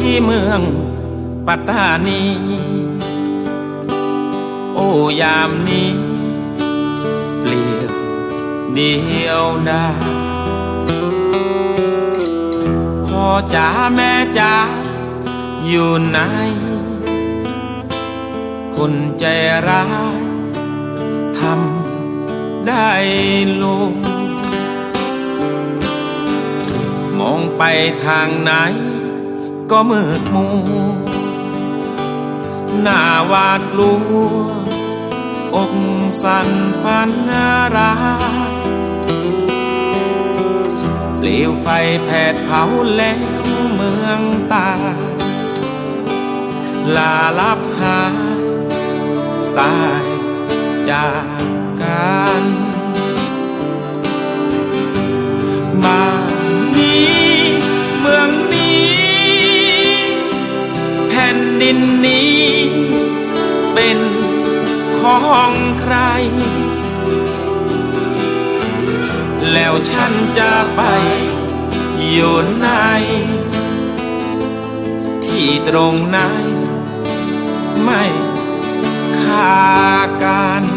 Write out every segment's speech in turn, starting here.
ที่เมืองปัตตานี โอ้ยามนี้ เปลี่ยวเดียวดายพ่อจ๋าแม่จ๋าอยู่ไหน คนใจร้ายทำได้ลงมองไปทางไหน ก็มืดมูหน้าวาดกลัวอกสั่นฝันร้ายเปลวไฟแผดเผาแล้วเมืองตา ลาลับหายตายจากกัน ของใคร แล้วฉันจะไปอยู่ไหนที่ตรงไหนไม่ขากัน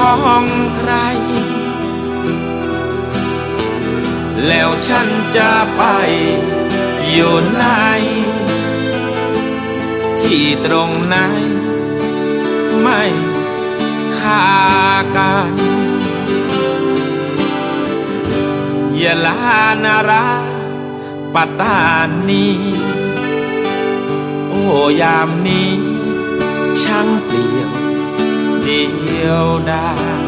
ของใคร แล้วฉันจะไปอยู่ไหน ที่ตรงไหน ไม่ขากันยะลานาราปัตตานีโอ้ยามนี้ช่างเปลี่ยว เดียวดาย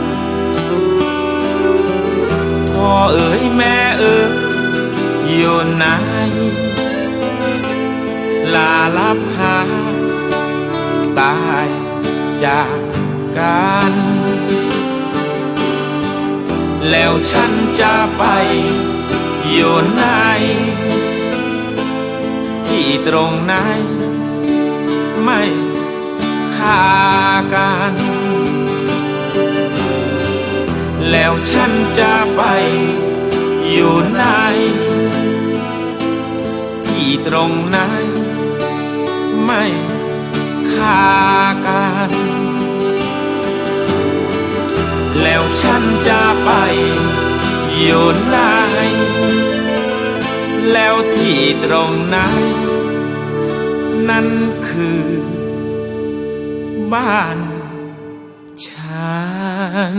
พ่อเอ๋ยแม่เอ๋ยอยู่ไหนลาลับหาตายจากกัน แล้วฉันจะไปอยู่ไหน ที่ตรงไหน ไม่ขากัน แล้วฉันจะไปอยู่ไหนที่ตรงไหน ไม่ขากัน แล้วฉันจะไปอยู่ไหนแล้วที่ตรงไหน นั่นคือ บ้านฉัน น